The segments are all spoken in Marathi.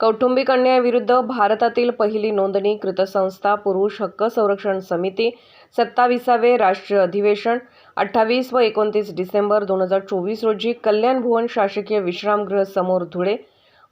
कौटुंबिक अन्यायाविरुद्ध भारतातील पहिली नोंदणी कृतसंस्था पुरुष हक्क संरक्षण समिती सत्तावीसावे राष्ट्रीय अधिवेशन अठ्ठावीस व एकोणतीस डिसेंबर दोन हजार चोवीस रोजी कल्याण भुवन शासकीय विश्रामगृह समोर धुळे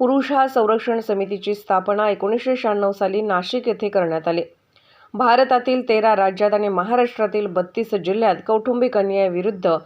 पुरुष हा संरक्षण समितीची स्थापना एकोणीसशे शहाण्णव साली नाशिक येथे करण्यात आली. भारतातील तेरा राज्यात आणि महाराष्ट्रातील बत्तीस जिल्ह्यात कौटुंबिक अन्यायाविरुद्ध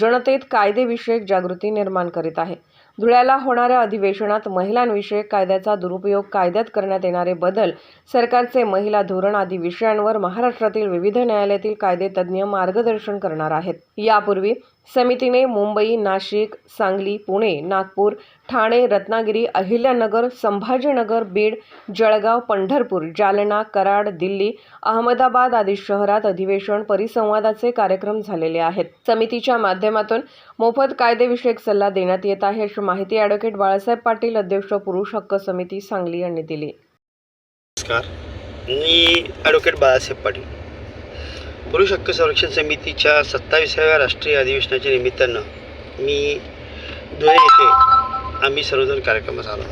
जनतेत कायदेविषयक जागृती निर्माण करीत आहे. धुळ्याला होणाऱ्या अधिवेशनात महिलांविषयक कायद्याचा दुरुपयोग कायद्यात करण्यात येणारे बदल सरकारचे महिला धोरण आदी विषयांवर महाराष्ट्रातील विविध न्यायालयातील कायदेतज्ज्ञ मार्गदर्शन करणार आहेत. यापूर्वी समितीने मुंबई नाशिक सांगली पुणे नागपूर ठाणे रत्नागिरी अहिल्यानगर संभाजीनगर बीड जळगाव पंढरपूर जालना कराड दिल्ली अहमदाबाद आदी शहरात अधिवेशन परिसंवादाचे कार्यक्रम झालेले आहेत. समितीच्या माध्यमातून मोफत कायदेविषयक सल्ला देण्यात येत आहे अशी माहिती ॲडव्होकेट बाळासाहेब पाटील अध्यक्ष पुरुष हक्क समिती सांगली यांनी दिली. नमस्कार. मी ॲडव्होकेट बाळासाहेब पाटील. पुरुष हक्क संरक्षण समितीच्या सत्तावीसाव्या राष्ट्रीय अधिवेशनाच्या निमित्तानं मी धुळे येथे आम्ही सर्वजण कार्यक्रमात आलो.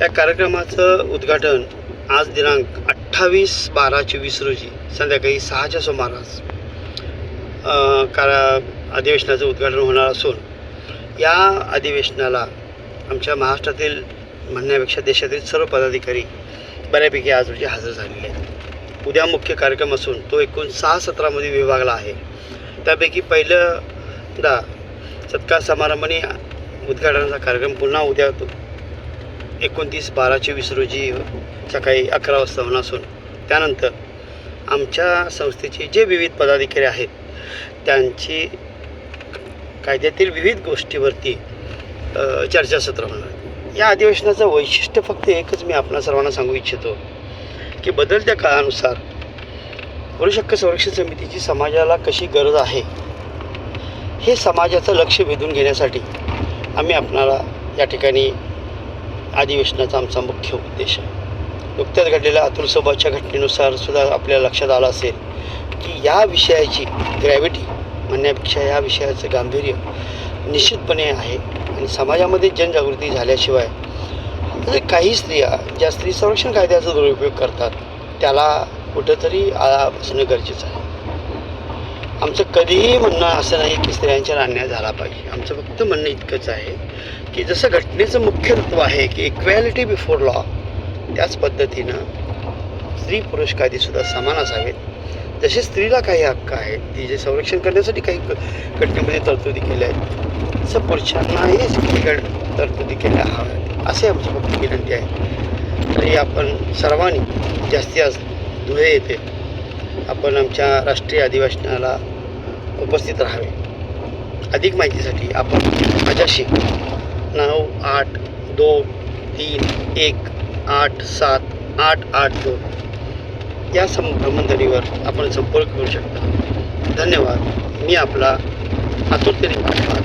या कार्यक्रमाचं उद्घाटन आज दिनांक अठ्ठावीस बारा चोवीस रोजी संध्याकाळी सहाच्या सुमारास कारा अधिवेशनाचं उद्घाटन होणार असून या अधिवेशनाला आमच्या महाराष्ट्रातील म्हणण्यापेक्षा देशातील सर्व पदाधिकारी बऱ्यापैकी आज रोजी हजर झालेले आहेत. उद्या मुख्य कार्यक्रम असून तो एकूण सहा सत्रामध्ये विभागला आहे. त्यापैकी पहिल्यांदा सत्कार समारंभाने उद्घाटनाचा कार्यक्रम पुन्हा उद्या एकोणतीस बारा चोवीस रोजी सकाळी अकरा वाजता होणार असून त्यानंतर आमच्या संस्थेचे जे विविध पदाधिकारी आहेत त्यांची कायद्यातील विविध गोष्टीवरती चर्चासत्र होणार या अधिवेशनाचं वैशिष्ट्य फक्त एकच मी आपणा सर्वांना सांगू इच्छितो. की बदलत्या काळानुसार वृषक्क संरक्षण समितीची समाजाला कशी गरज आहे हे समाजाचं लक्ष वेधून घेण्यासाठी आम्ही आपणाला या ठिकाणी अधिवेशनाचा आमचा मुख्य उद्देश आहे. नुकत्याच घडलेल्या अतुल सोबतच्या घटनेनुसार सुद्धा आपल्या लक्षात आलं असेल की या विषयाची ग्रॅव्हिटी म्हणण्यापेक्षा या विषयाचं गांभीर्य निश्चितपणे आहे आणि समाजामध्ये जनजागृती झाल्याशिवाय म्हणजे काही स्त्रिया ज्या स्त्री संरक्षण कायद्याचा दुरुपयोग करतात त्याला कुठंतरी आळा बसणं गरजेचं आहे. आमचं कधीही म्हणणं असं नाही की स्त्रियांच्या अन्याय झाला पाहिजे. आमचं फक्त म्हणणं इतकंच आहे की जसं घटनेचं मुख्य तत्व आहे की इक्वॅलिटी बिफोर लॉ त्याच पद्धतीनं स्त्री पुरुष कायदेसुद्धा समान असावेत. जसे स्त्रीला काही हक्क आहेत ती जे संरक्षण करण्यासाठी काही घटनेमध्ये तरतुदी केल्या आहेत तसं पुरुषांनाही काही तरतुदी केल्या हव्यात. असे आमची फक्त विनंती आहे. तरी आपण सर्वांनी जास्तीत जास्त धुळे येते आपण आमच्या राष्ट्रीय अधिवेशनाला उपस्थित राहावे. अधिक माहितीसाठी आपण माझ्याशी नऊ आठ दोन तीन एक आठ सात आठ आठ दोन या सं भ्रमणध्वनीवर आपण संपर्क करू शकता. धन्यवाद. मी आपला आतुरतेने पाठवा